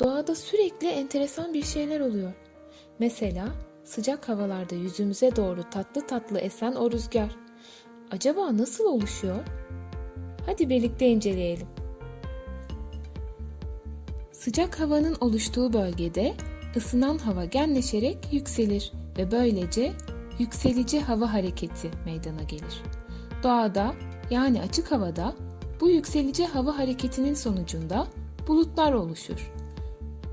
Doğada sürekli enteresan bir şeyler oluyor. Mesela sıcak havalarda yüzümüze doğru tatlı tatlı esen o rüzgar. Acaba nasıl oluşuyor? Hadi birlikte inceleyelim. Sıcak havanın oluştuğu bölgede ısınan hava genleşerek yükselir ve böylece yükselici hava hareketi meydana gelir. Doğada yani açık havada bu yükselici hava hareketinin sonucunda bulutlar oluşur.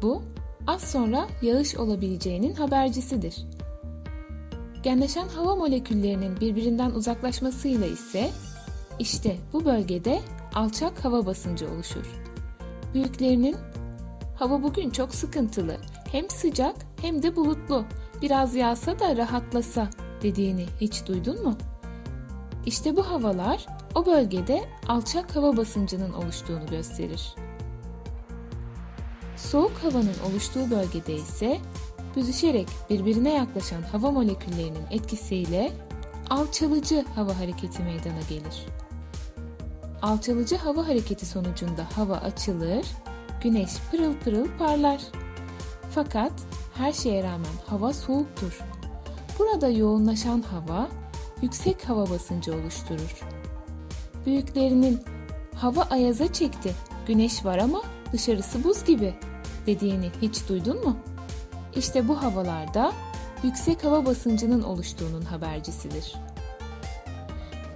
Bu az sonra yağış olabileceğinin habercisidir. Genleşen hava moleküllerinin birbirinden uzaklaşmasıyla ise işte bu bölgede alçak hava basıncı oluşur. Büyüklerinin hava bugün çok sıkıntılı. Hem sıcak hem de bulutlu. Biraz yağsa da rahatlasa dediğini hiç duydun mu? İşte bu havalar o bölgede alçak hava basıncının oluştuğunu gösterir. Soğuk havanın oluştuğu bölgede ise büzüşerek birbirine yaklaşan hava moleküllerinin etkisiyle alçalıcı hava hareketi meydana gelir. Alçalıcı hava hareketi sonucunda hava açılır, güneş pırıl pırıl parlar. Fakat her şeye rağmen hava soğuktur. Burada yoğunlaşan hava yüksek hava basıncı oluşturur. Büyüklerinin hava ayaza çekti, güneş var ama dışarısı buz gibi dediğini hiç duydun mu? İşte bu havalarda yüksek hava basıncının oluştuğunun habercisidir.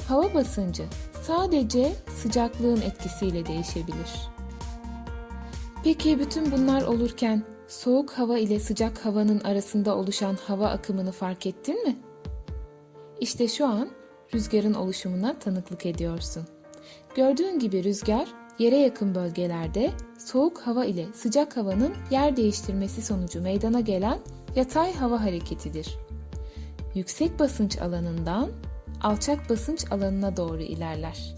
Hava basıncı sadece sıcaklığın etkisiyle değişebilir. Peki bütün bunlar olurken soğuk hava ile sıcak havanın arasında oluşan hava akımını fark ettin mi? İşte şu an rüzgarın oluşumuna tanıklık ediyorsun. Gördüğün gibi rüzgar yere yakın bölgelerde soğuk hava ile sıcak havanın yer değiştirmesi sonucu meydana gelen yatay hava hareketidir. Yüksek basınç alanından alçak basınç alanına doğru ilerler.